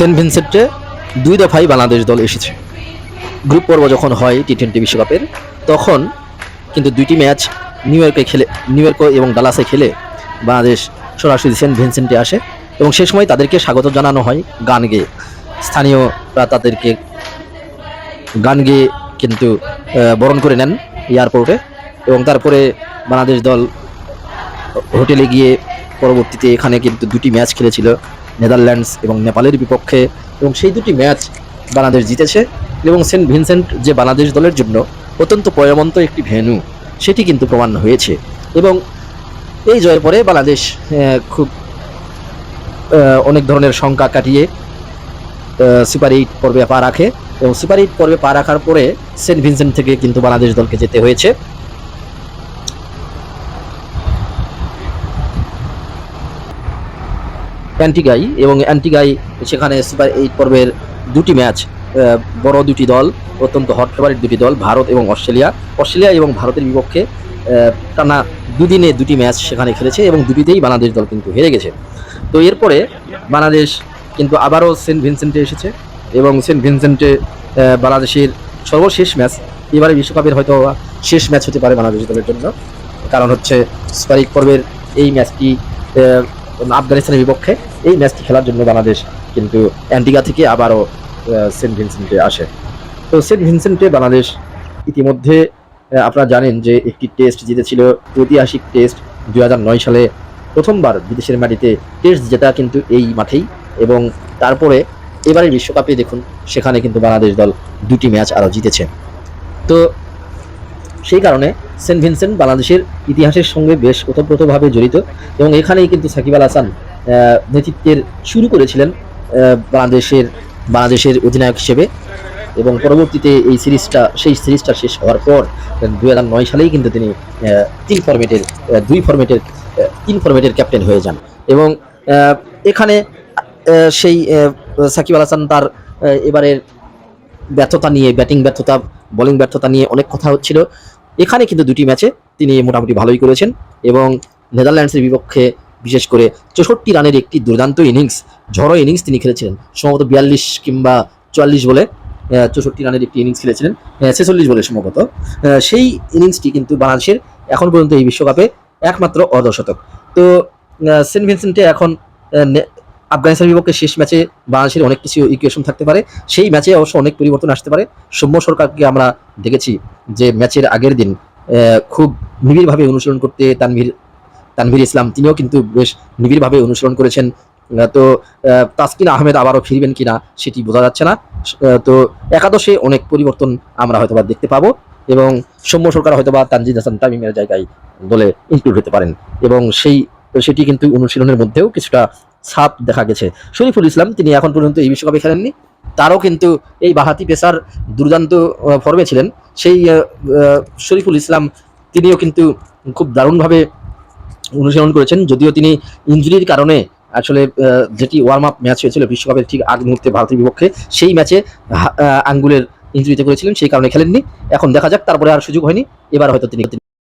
Saint ভিনসেন্টে দুই দফায় বাংলাদেশ দল এসেছে। গ্রুপ পর্ব যখন হয় টি টোয়েন্টি বিশ্বকাপের, তখন কিন্তু দুইটি ম্যাচ নিউ ইয়র্কে খেলে, নিউ ইয়র্ক এবং ডালাসে খেলে বাংলাদেশ সরাসরি সেন্ট ভিনসেন্টে আসে এবং সে সময় তাদেরকে স্বাগত জানানো হয় গান গেয়ে। স্থানীয়রা তাদেরকে গান গেয়ে কিন্তু বরণ করে নেন এয়ারপোর্টে এবং তারপরে বাংলাদেশ দল হোটেলে গিয়ে পরবর্তীতে এখানে কিন্তু দুটি ম্যাচ খেলেছিল। নেদারল্যান্ডস এবং নেপালের বিপক্ষে এবং সেই দুটি ম্যাচ বাংলাদেশ জিতেছে এবং সেন্ট ভিনসেন্ট যে বাংলাদেশ দলের জন্য অত্যন্ত পয়মন্ত একটি ভেন্যু, সেটি কিন্তু প্রমাণ হয়েছে। এবং এই জয়ের পরে বাংলাদেশ খুব অনেক ধরনের শঙ্কা কাটিয়ে সুপার এইট পর্বে পা রাখে এবং সুপার এইট পর্বে পা রাখার পরে সেন্ট ভিনসেন্ট থেকে কিন্তু বাংলাদেশ দলকে যেতে হয়েছে। অ্যান্টিগাই এবং অ্যান্টিগাই সেখানে সুপার এইট পর্বের দুটি ম্যাচ বড় দুটি দল, অত্যন্ত হট ফেভারিট দুটি দল, ভারত এবং অস্ট্রেলিয়া। অস্ট্রেলিয়া এবং ভারতের বিপক্ষে টানা দুদিনে দুটি ম্যাচ সেখানে খেলেছে এবং দুটিতেই বাংলাদেশ দল কিন্তু হেরে গেছে। তো এরপরে বাংলাদেশ কিন্তু আবারও সেন্ট ভিনসেন্টে এসেছে এবং সেন্ট ভিনসেন্টে বাংলাদেশের সর্বশেষ ম্যাচ এবারে বিশ্বকাপের হয়তো শেষ ম্যাচ হতে পারে বাংলাদেশ দলের জন্য। কারণ হচ্ছে সুপার পর্বের এই ম্যাচটি আফগানিস্তানের বিপক্ষে এই ম্যাচটি খেলার জন্য বাংলাদেশ কিন্তু অ্যান্টিগা থেকে আবারও সেন্ট ভিনসেন্টে আসে। তো সেন্ট ভিনসেন্টে বাংলাদেশ ইতিমধ্যে আপনারা জানেন যে একটি টেস্ট জিতেছিল, ঐতিহাসিক টেস্ট দু হাজার নয় সালে প্রথমবার বিদেশের মাটিতে টেস্ট জেতা কিন্তু এই মাঠেই এবং তারপরে এবারের বিশ্বকাপে দেখুন সেখানে কিন্তু বাংলাদেশ দল দুটি ম্যাচ আরও জিতেছে। তো সেই কারণে সেন্ট ভিনসেন্ট বাংলাদেশের ইতিহাসের সঙ্গে বেশ ওতপ্রোতভাবে জড়িত এবং এখানেই কিন্তু সাকিব আল হাসান নেতৃত্বের শুরু করেছিলেন বাংলাদেশের বাংলাদেশের অধিনায়ক হিসেবে এবং পরবর্তীতে এই সিরিজটা, সেই সিরিজটা শেষ হওয়ার পর দু নয় সালেই কিন্তু তিনি তিন ফরম্যাটের দুই ফরম্যাটের তিন ফরম্যাটের ক্যাপ্টেন হয়ে যান এবং এখানে সেই সাকিব আল হাসান তার এবারের ব্যর্থতা নিয়ে, ব্যাটিং ব্যর্থতা বোলিং ব্যর্থতা নিয়ে অনেক কথা হচ্ছিল এখানে কিন্তু দুটি ম্যাচে তিনি মোটামুটি ভালোই করেছেন এবং নেদারল্যান্ডসের বিপক্ষে বিশেষ করে চৌষট্টি রানের একটি দুর্দান্ত ইনিংস, ঝড়ো ইনিংস তিনি খেলেছিলেন। সম্ভবত বিয়াল্লিশ কিংবা চুয়াল্লিশ বলে চৌষট্টি রানের একটি ইনিংস খেলেছিলেন ছেচল্লিশ বলে সম্ভবত। সেই ইনিংসটি কিন্তু বাংলাদেশের এখন পর্যন্ত এই বিশ্বকাপে একমাত্র অর্ধশতক তো সেন্ট ভিনসেন্টে এখন আফগানিস্তানের বিপক্ষে শেষ ম্যাচে বাংলাদেশের অনেক কিছু ইকুয়েশন থাকতে পারে। সেই ম্যাচে অবশ্য অনেক পরিবর্তন আসতে পারে। সৌম্য সরকারকে আমরা দেখেছি। যে ম্যাচের আগের দিন খুব নিবিড়ভাবে অনুসরণ করতে তানভীর তানভীর ইসলাম, তিনিও কিন্তু বেশ নিবিড়ভাবে অনুসরণ করেছেন। তো তাসকিন আহমেদ আবারও ফিরবেন কিনা সেটি বোঝা যাচ্ছে না। তো, একাদশে অনেক পরিবর্তন আমরা হয়তোবা দেখতে পাবো এবং সৌম্য সরকার হয়তোবা তানজিদ হাসান তামিমের জায়গায় দলে ইনক্লুড হতে পারেন এবং সেই, সেটি কিন্তু অনুশীলনের মধ্যেও কিছুটা ছাপ দেখা গেছে। শরীফুল ইসলাম, তিনি এখন পর্যন্ত এই বিশ্বকাপে খেলেননি। তারও কিন্তু এই বাহাতি পেসার দুর্দান্ত ফর্মে ছিলেন। সেই শরীফুল ইসলাম তিনিও কিন্তু খুব দারুণভাবে অনুশীলন করেছেন। যদিও তিনি ইঞ্জুরির কারণে আসলে যেটি ওয়ার্ম আপ ম্যাচ হয়েছিল বিশ্বকাপের ঠিক আগ মুহূর্তে ভারতের বিপক্ষে, সেই ম্যাচে আঙ্গুলের ইঞ্জুরিতে করেছিলেন, সেই কারণে খেলেননি। এখন দেখা যাক, তারপরে আর সুযোগ হয়নি। এবার হয়তো তিনি